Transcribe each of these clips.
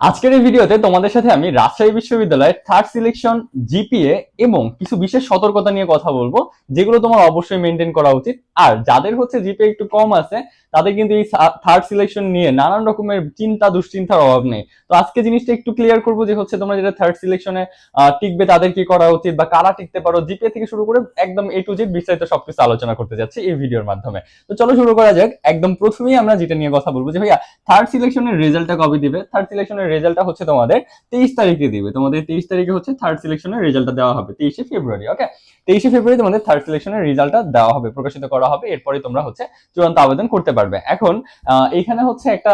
আজকের এই ভিডিওতে তোমাদের সাথে আমি রাজশাহী বিশ্ববিদ্যালয়ের থার্ড সিলেকশন জিপিএ এবং কিছু বিশেষ সতর্কতা নিয়ে কথা বলব, যেগুলো তোমার অবশ্যই মেনটেন করা উচিত। আর যাদের হচ্ছে জিপিএ একটু কম আছে, তাদের কিন্তু এই থার্ড সিলেকশন নিয়ে নানান রকমের চিন্তা দুশ্চিন্তার অভাব নেই। তো আজকে জিনিসটা একটু ক্লিয়ার করব যে হচ্ছে তোমরা যেটা থার্ড সিলেকশনে টিকবে তাদের কি করা উচিত বা কারা টিকতে পারো। জিপিএ থেকে শুরু করে একদম এ টু জেড বিস্তারিত সবকিছু আলোচনা করতে যাচ্ছি এই ভিডিওর মাধ্যমে। তো চলো শুরু করা যাক। একদম প্রথমেই আমরা যেটা নিয়ে কথা বলব যে, ভাইয়া থার্ড সিলেকশনের রেজাল্টটা কবে দিবে? থার্ড সিলেকশনের রেজাল্টটা হচ্ছে তোমাদের তেইশ তারিখে দিবে। তোমাদের তেইশ তারিখে হচ্ছে থার্ড সিলেকশনের রেজাল্টটা দেওয়া হবে, তেইশে ফেব্রুয়ারি ওকে তেইশে ফেব্রুয়ারি তোমাদের থার্ড সিলেকশনের রেজাল্টটা দেওয়া হবে, প্রকাশিত করা হবে, এরপরে তোমরা হচ্ছে চূড়ান্ত আবেদন করতে পারবে। এখন এখানে হচ্ছে একটা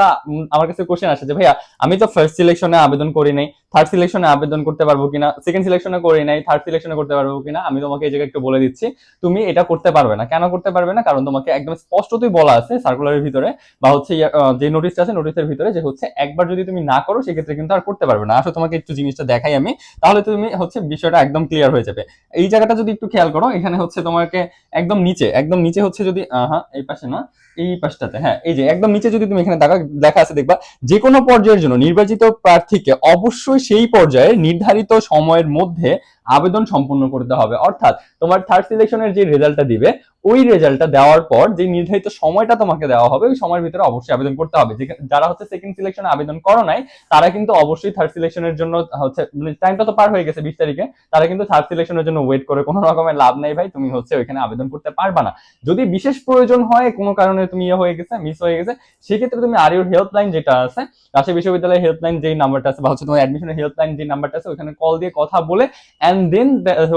আমার কাছে কোশ্চেন আসে যে, ভাইয়া, আমি তো ফার্স্ট সিলেকশনে আবেদন করি নাই থার্ড সিলেকশনে আবেদন করতে পারব কিনা? সেকেন্ড সিলেকশনে করি নাই থার্ড সিলেকশনে করতে পারব কিনা? আমি তোমাকে এই জায়গায় একটু বলে দিচ্ছি, তুমি এটা করতে পারবে না। কেন করতে পারবে না? কারণ তোমাকে একদম স্পষ্টতই বলা আছে সার্কুলারের ভিতরে বা হচ্ছে যে নোটিশটা আছে নোটিশের ভিতরে যে হচ্ছে একবার যদি তুমি না করো, সেক্ষেত্রে কিন্তু আর করতে পারবে না। আসলে তোমাকে একটু জিনিসটা দেখাই আমি, তাহলে তুমি হচ্ছে বিষয়টা একদম ক্লিয়ার হয়ে যাবে। এই জায়গাটা যদি একটু খেয়াল করো, এখানে হচ্ছে তোমাকে একদম নিচে একদম নিচে হচ্ছে যদি হ্যাঁ এই পাশে না এই পাশটাতে হ্যাঁ এই যে একদম নিচে যদি তুমি এখানে দেখা দেখা আছে দেখবা যে কোনো পর্যায়ের জন্য নির্বাচিত প্রার্থীকে অবশ্যই সেই পর্যায়ে নির্ধারিত সময়ের মধ্যে আবেদন সম্পন্ন করতে হবে। অর্থাৎ তোমার থার্ড সিলেকশনের যে রেজাল্টটা দিবে, ওই রেজাল্টটা দেওয়ার পর যে নির্ধারিত সময়টা তোমাকে দেওয়া হবে, ওই সময়ের ভিতরে অবশ্যই আবেদন করতে হবে। যারা হচ্ছে সেকেন্ড সিলেকশনে আবেদন করো নাই, তারা কিন্তু অবশ্যই থার্ড সিলেকশনের জন্য হচ্ছে মানে টাইমটা তো পার হয়ে গেছে বিশ তারিখে, তারা কিন্তু থার্ড সিলেকশনের জন্য ওয়েট করে, কোনো রকমের লাভ নেই ভাই, তুমি হচ্ছে ওইখানে আবেদন করতে পারবা না। যদি বিশেষ প্রয়োজন হয়, কোনো কারণে তুমি ইয়ে হয়ে গেছে মিস হয়ে গেছে, সেক্ষেত্রে তুমি আর ইউর হেল্পলাইন যেটা আছে, রাজশাহী বিশ্ববিদ্যালয়ের হেল্পলাইন যেই নাম্বারটা আছে, বা হচ্ছে তোমার অ্যাডমিশনের হেল্পলাইন যে নাম্বারটা আছে ওখানে কল দিয়ে কথা বলে অ্যান্ড দেন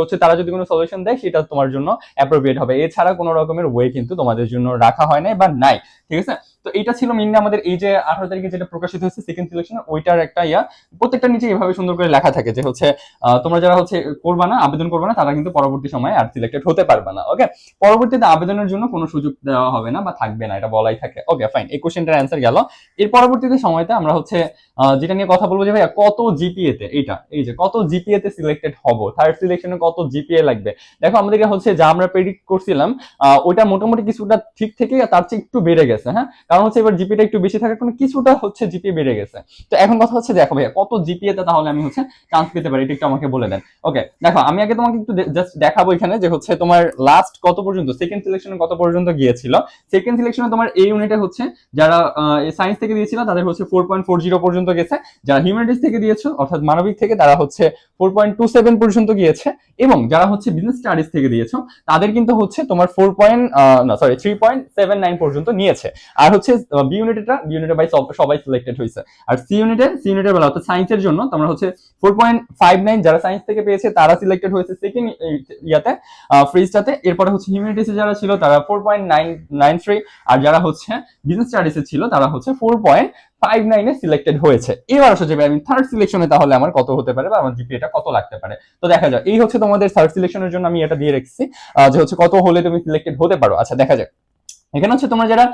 হচ্ছে তারা যদি কোনো সলিউশন দেয়, সেটা তোমার জন্য অ্যাপ্রোপ্রিয়েট হবে। এছাড়া কোনো রকমের ওয়ে কিন্তু তোমাদের জন্য রাখা হয় নাই বা নাই। ঠিক আছে? তো এটা ছিল মেনলি আমাদের এই যে আঠারো তারিখে যেটা প্রকাশিত হয়েছে সেকেন্ড সিলেকশন ওইটার একটা ইয়া। প্রত্যেকটা নিচে এভাবে সুন্দর করে লেখা থাকে যে হচ্ছে তোমরা যারা হচ্ছে করবা না, আবেদন করবে না, তারা কিন্তু পরবর্তী সময়ে আর সিলেক্টেড হতে পারবে না ওকে পরবর্তীতে আবেদনের জন্য কোনো সুযোগ দেওয়া হবে না বা থাকবে না, এটা বলাই থাকে ওকে ফাইন এই কোশ্চেনটার অ্যান্সার গেল। এর পরবর্তীতে সময়তে আমরা হচ্ছে যেটা নিয়ে কথা বলব যে ভাইয়া, কত জিপিএ তে, এইটা, এই যে কত জিপিএ তে সিলেক্টেড হব থার্ড সিলেকশনে কত জিপিএ লাগবে? দেখো, আমাদেরকে হচ্ছে যা আমরা প্রেডিক্ট করছিলাম ওটা মোটামুটি কিছুটা ঠিক থেকে তার চেয়ে একটু বেড়ে গেছে হ্যাঁ? কারণ হচ্ছে এবার জিপিটা একটু বেশি থাকার কারণে কিছুটা হচ্ছে জিপিএ বেড়ে গেছে। তো এখন কথা হচ্ছে, দেখো ভাইয়া, কত জিপিএতে তাহলে আমি হচ্ছে চান্স পেতে পারি? এটা একটু আমাকে বলে দেন। ওকে দেখো, আমি আগে তোমাকে একটু জাস্ট দেখাবো এখানে যে হচ্ছে তোমার লাস্ট কত পর্যন্ত সেকেন্ড সিলেকশনে কত পর্যন্ত গিয়েছিল। সেকেন্ড সিলেকশনে তোমার এই ইউনিটে হচ্ছে যারা সায়েন্স থেকে দিয়েছিল, তাদের হচ্ছে ফোর পয়েন্ট ফোর জিরো পর্যন্ত গেছে। যারা হিউম্যানিটিস থেকে দিয়েছ, অর্থাৎ মানবিক থেকে, তারা হচ্ছে ফোর পয়েন্ট টু সেভেন পর্যন্ত গিয়েছে। এবং যারা হচ্ছে বিজনেস স্টাডিজ থেকে দিয়েছ, তাদের কিন্তু হচ্ছে তোমার ফোর পয়েন্ট না sorry three point seven nine পর্যন্ত নিয়েছে। আর হচ্ছে বি ইউনিটেটা বি ইউনিটে বাই সবাই সিলেক্টেড হয়েছে। আর সি ইউনিটে সি ইউনিটের বেলা, অর্থাৎ সায়েন্সের জন্য, তোমরা হচ্ছে ফোর পয়েন্ট ফাইভ নাইন যারা সায়েন্স থেকে পেয়েছে, তারা সিলেক্টেড হয়েছে সেকেন্ড ইয়াতে ফ্রিজটাতে এরপরে হচ্ছে হিউম্যানিটিসে যারা ছিল, তারা four point nine nine three আর যারা হচ্ছে বিজনেস স্টাডিজে ছিল, তারা হচ্ছে ফোর পয়েন্ট ফাইভ নাইনে সিলেক্টেড হয়েছে। এবার আসলে যাবে আমি থার্ড সিলেকশনে তাহলে আমার কত হতে পারে, বা আমার জিপিএটা কত লাগতে পারে? তো দেখা যাক। এই হচ্ছে তোমাদের থার্ড সিলেকশনের জন্য আমি এটা দিয়ে রেখেছি যে হচ্ছে কত হলে তুমি সিলেক্টেড হতে পারো। আচ্ছা দেখা যাক। এখানে হচ্ছে তোমরা যারা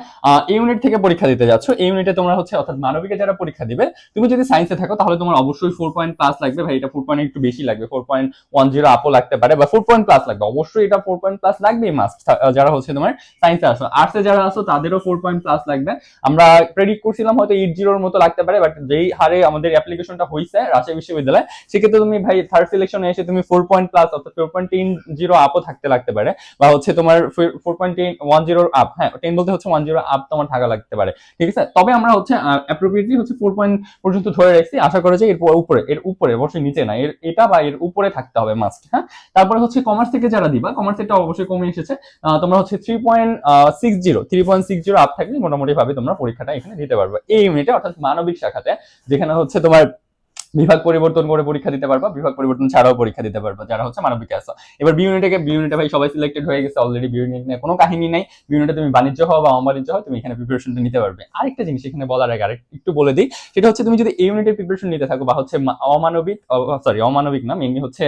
এই ইউনিট থেকে পরীক্ষা দিতে যাচ্ছ, এই ইউনিটে তোমরা হচ্ছে, অর্থাৎ মানবিকে যারা পরীক্ষা দিবে, তুমি যদি সায়েন্সে থাকো, তাহলে তোমার অবশ্যই ফোর পয়েন্ট প্লাস লাগবে। ভাই, এটা ফোর পয়েন্ট একটু বেশি লাগবে। ফোর পয়েন্ট ওয়ান জিরো আপও লাগতে পারে, বা ফোর পয়েন্ট প্লাস লাগবে। অবশ্যই এটা ফোর পয়েন্ট প্লাস লাগবেই মাস্ট যারা হচ্ছে তোমার সায়েন্সে আসো। আর্টসে যারা আসো, তাদেরও ফোর পয়েন্ট প্লাস লাগবে। আমরা প্রেডিক্ট করছিলাম হয়তো এইট জিরোর মতো লাগতে পারে বাট যেই হারে আমাদের অ্যাপ্লিকেশনটা হয়েছে রাজশাহী বিশ্ববিদ্যালয়, সেক্ষেত্রে তুমি, ভাই থার্ড সিলেকশনে এসে তুমি ফোর পয়েন্ট প্লাস অর্থাৎ ফোর পয়েন্ট টেন জিরো আপও থাকতে লাগতে পারে, বা হচ্ছে তোমার ফোর পয়েন্ট ওয়ান জিরোর আপ হ্যাঁ টেন বলতে হচ্ছে ওয়ান জিরো আপ তোমার থাকা লাগতে পারে, ঠিক আছে? তবে আমরা হচ্ছে অ্যাপ্রোপ্রিয়েটলি হচ্ছে ফোর পয়েন্ট পর্যন্ত ধরে রাখছি, আশা এর উপরে এর উপরে, অবশ্যই নিচে না, এর, এটা বা এর উপরে থাকতে হবে মাস্ট হ্যাঁ? তারপরে হচ্ছে কমার্স থেকে যারা দিবা কমার্স এটা অবশ্যই কমে এসেছে তোমরা হচ্ছে three point six zero three point six zero up থাকলে মোটামুটি ভাবে তোমরা পরীক্ষাটা এখানে দিতে পারবে। এই ইউনিটে অর্থাৎ মানবিক শাখাতে, যেখানে হচ্ছে তোমার বিভাগ পরিবর্তন করে পরীক্ষা দিতে পারবা, বিভাগ পরিবর্তন ছাড়াও পরীক্ষা দিতে পারবা, যারা হচ্ছে মানবিক আসো এবার বি ইউনিটে বি ইউনিটে ভাই সবাই সিলেক্টেড হয়ে গেছে অলরেডি বি ইউনিট নিয়ে কোনো কাহিনী নাই। বি ইউনিটে তুমি বাণিজ্য হও বা অবাণিজ্য হও, তুমি এখানে প্রিপারেশনটা নিতে পারবে। আরেকটা জিনিস এখানে বলার আগে আরেক একটু বলে দিই, সেটা হচ্ছে তুমি যদি এই ইউনিটের প্রিপারেশন নিতে থাকো বা হচ্ছে অমানবিক সরি অমানবিক না মেনলি হচ্ছে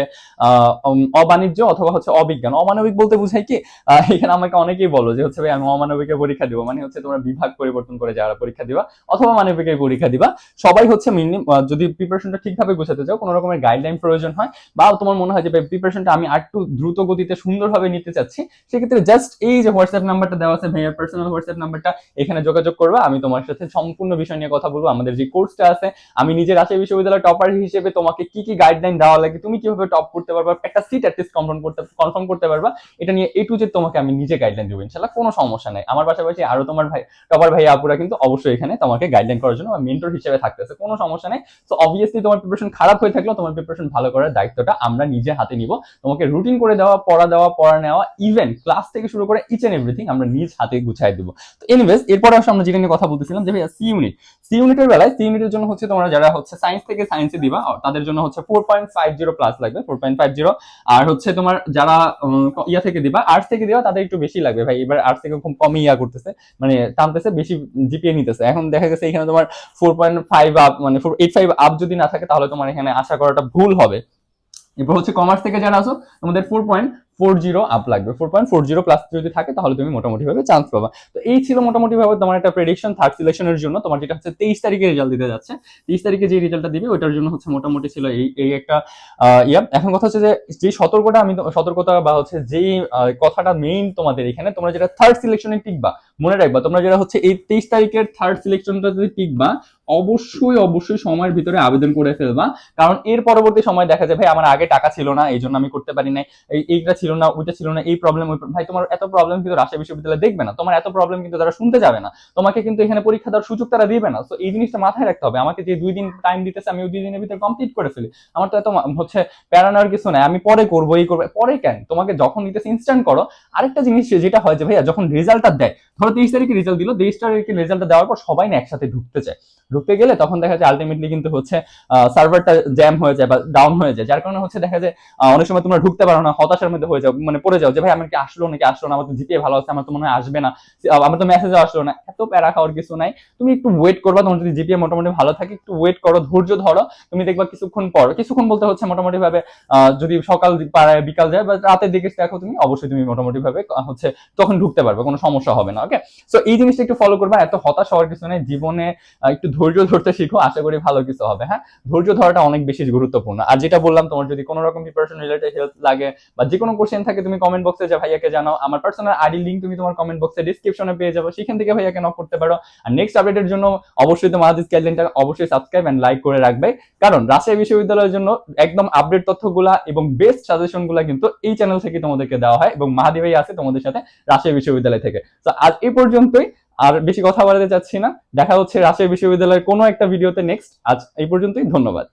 অবাণিজ্য অথবা হচ্ছে অবিজ্ঞান। অমানবিক বলতে বুঝাই কি এখানে আমাকে অনেকেই বলো যে হচ্ছে ভাই আমি অমানবিকে পরীক্ষা দিব মানে হচ্ছে তোমরা বিভাগ পরিবর্তন করে যারা পরীক্ষা দিবা, অথবা মানবিকের পরীক্ষা দিবা। সবাই হচ্ছে মেনলি যদি প্রিপারেশনটা প্রিপারেশনটা ঠিকভাবে গোছাতে চাও, কোনো রকমের গাইডলাইন প্রয়োজন হয়, বা তোমার মনে হয় যে প্রিপারেশনটা আমি আর একটু দ্রুত গতিতে সুন্দরভাবে নিতে চাচ্ছি, সেক্ষেত্রে জাস্ট এই যে হোয়াটসঅ্যাপ নাম্বারটা দেওয়া আছে ভাইয়ার পার্সোনাল হোয়াটসঅ্যাপ নাম্বারটা এখানে যোগাযোগ করবা, আমি তোমার সাথে সম্পূর্ণ বিষয় নিয়ে কথা বলব, আমাদের যে কোর্সটা আছে, আমি নিজে রাজশাহী বিশ্ববিদ্যালয় টপার হিসেবে তোমাকে কি কি গাইডলাইন দেওয়া লাগে, তুমি কীভাবে টপ করতে পারবা, একটা সিট অ্যাটলিস্ট কনফার্ম করতে কনফার্ম করতে পারবা, এটা নিয়ে এ টু জেড তোমাকে আমি নিজে গাইডলাইন দেবো ইনশাল্লাহ কোনো সমস্যা নাই। আমার পাশাপাশি আরও তোমার ভাই টপার ভাই আপুরা কিন্তু অবশ্যই এখানে তোমাকে গাইডলাইন করার জন্য মেন্টর হিসেবে থাকতেছে, কোনো সমস্যা নেই। তো অবভিয়াসলি তোমার প্রিপারেশন খারাপ হয়ে থাকলেও তোমার প্রিপারেশন ভালো করার দায়িত্বটা আমরা নিজে হাতে নিব। তোমাকে রুটিন করে দেওয়া, পড়া দেওয়া, পড়া নেওয়া ইভেন ক্লাস থেকে শুরু করে ইচ এন্ড এভরিথিং আমরা নিজ হাতে গুছাই দিব। তো এনিওয়েজ এরপরে আসলে আমরা যেটা নিয়ে কথা বলতেছিলাম যে ভাইয়া সি ইউনিট সি ইউনিটের বেলায় সি ইউনিটের জন্য হচ্ছে তোমরা যারা হচ্ছে সায়েন্স থেকে সায়েন্সে দিবা, তাদের জন্য হচ্ছে four point five zero plus লাগবে ফোর পয়েন্ট ফাইভ জিরো আর হচ্ছে তোমার যারা ইয়া থেকে দিবা আর্টস থেকে দিবা, তাদের একটু বেশি লাগবে ভাই। এবার আর্টস থেকে খুব কমই ইয়া করতেছে মানে টানতেছে, বেশি জিপিএ নিতেছে। এখন দেখা গেছে এখানে তোমার ফোর পয়েন্ট ফাইভ আপ মানে ফোর এইট ফাইভ আপ যদি না থাকে, তাহলে তোমার এখানে আশা করাটা ভুল হবে। এরপর হচ্ছে কমার্স থেকে যারা আসো তোমাদের four point four zero up লাগবে। Four point four zero plus যদি থাকে, তাহলে তুমি মোটামুটি ভাবে চান্স পাবা। তো এই ছিল মোটামুটি ভাবে তোমার একটা প্রেডিকশন থার্ড সিলেকশনের জন্য। তোমার যেটা হচ্ছে তেইশ তারিখে রেজাল্ট দিতে যাচ্ছে। তেইশ তারিখে যে রেজাল্টটা দিবে, ওইটার জন্য হচ্ছে মোটামুটি ছিল এই এই একটা ইয়া। এখন কথা হচ্ছে যে যে সতর্কতা আমি সতর্কতা বা হচ্ছে যেই কথাটা মেইন তোমাদের এখানে, তোমরা যেটা থার্ড সিলেকশনে টিকবা, মনে রাখবা, তোমরা যেটা হচ্ছে এই তেইশ তারিখের থার্ড সিলেকশনটা যদি টিকবা, অবশ্যই অবশ্যই সময়ের ভিতরে আবেদন করে ফেলবা। কারণ এর পরবর্তী সময় দেখা যায়, ভাই, আমার আগে টাকা ছিল না এই জন্য আমি করতে পারি নাই। এইটা ছিল না, ওইটা ছিল না, এই প্রবলেম ওই ভাই, তোমার এত প্রবলেম কিন্তু রাজশাহী বিশ্ববিদ্যালয় দেখবে না। তোমার এত প্রবলেম কিন্তু তারা শুনতে যাবে না। তোমাকে কিন্তু এখানে পরীক্ষা দেওয়ার সুযোগ তারা দিবে না। তো এই জিনিসটা মাথায় রাখতে হবে। আমাকে যে দুই দিন টাইম দিতেছে আমি ওই দুই দিনের ভিতরে কমপ্লিট করে ফেলি। আমার তো এত হচ্ছে প্যারা নেওয়ার কিছু নাই। আমি পরে করব, এই করব। পরে কেন? তোমাকে যখন নিতেছে ইনস্ট্যান্ট করো। আরেকটা জিনিস যেটা হয় যে, ভাইয়া, যখন রেজাল্টটা দেয়, ধরো তেইশ তারিখে রেজাল্ট দিল, তেইশ তারিখে রেজাল্টটা দেওয়ার পর সবাই না একসাথে ঢুকতে চায়। ঢুকতে গেলে তখন দেখা যায় আলটিমেটলি কিন্তু হচ্ছে সার্ভারটা জ্যাম হয়ে যায় বা ডাউন হয়ে যায়। যার কারণে হচ্ছে দেখা যায় অনেক সময় তোমরা ঢুকতে পারো না, হতাশার মধ্যে হয়ে যাও মানে পড়ে যাও যে, ভাই, আমার কি আসলো নাকি আসলো না? আমার তো জিপিএ ভালো আছে, আমার তো মনে হয় আসবে না। আমার তো মেসেজও আসলো না। এত প্যারা খাওয়ার কিছু নাই। তুমি একটু ওয়েট করবা, তোমার যদি জিপিএ মোটামুটি ভালো থাকে, একটু ওয়েট করো, ধৈর্য ধরো। তুমি দেখবা কিছুক্ষণ পর, কিছুক্ষণ বলতে হচ্ছে মোটামুটি ভাবে যদি সকাল পাড়ায় বিকাল যায়, বা রাতের দিকে দেখো তুমি, অবশ্যই তুমি মোটামুটি ভাবে হচ্ছে তখন ঢুকতে পারবে, কোনো সমস্যা হবে না ওকে সো এই জিনিসটা একটু ফলো করবা, এত হতাশ হওয়ার কিছু নেই। জীবনে একটু ধৈর্য ধরতে শিখো, আশা করি ভালো কিছু হবে হ্যাঁ? ধৈর্য ধরাটা অনেক বেশি গুরুত্বপূর্ণ। আর যেটা বললাম, তোমার যদি কোনো রকম প্রিপারেশন রিলেটেড হেল্প লাগে, বা যে কোনো কোশ্চেন থাকে, তুমি কমেন্ট বক্সে যা ভাইয়াকে জানাও, আমার পার্সোনাল আইডি লিঙ্ক তুমি তোমার কমেন্ট বক্সে ডিসক্রিপশনে পেয়ে যাব, সেখান থেকে ভাইয়াকে নক করতে পারো। আর নেক্সট আপডেটের জন্য অবশ্যই তোমার আদিস গাইডলাইনটা অবশ্যই সাবস্ক্রাইব এন্ড লাইক করে রাখবে। কারণ রাজশাহী বিশ্ববিদ্যালয়ের জন্য একদম আপডেট তথ্যগুলা এবং বেস্ট সাজেশনগুলা কিন্তু এই চ্যানেল থেকে তোমাদেরকে দেওয়া হয় এবং মাহাদি ভাই আছে তোমাদের সাথে রাজশাহী বিশ্ববিদ্যালয় থেকে। তো আজ এই পর্যন্তই। আর বেশি কথা বাড়াতে চাচ্ছি না। দেখা হচ্ছে রাজশাহী বিশ্ববিদ্যালয়ের কোনো একটা ভিডিওতে নেক্সট আজ এই পর্যন্তই। ধন্যবাদ।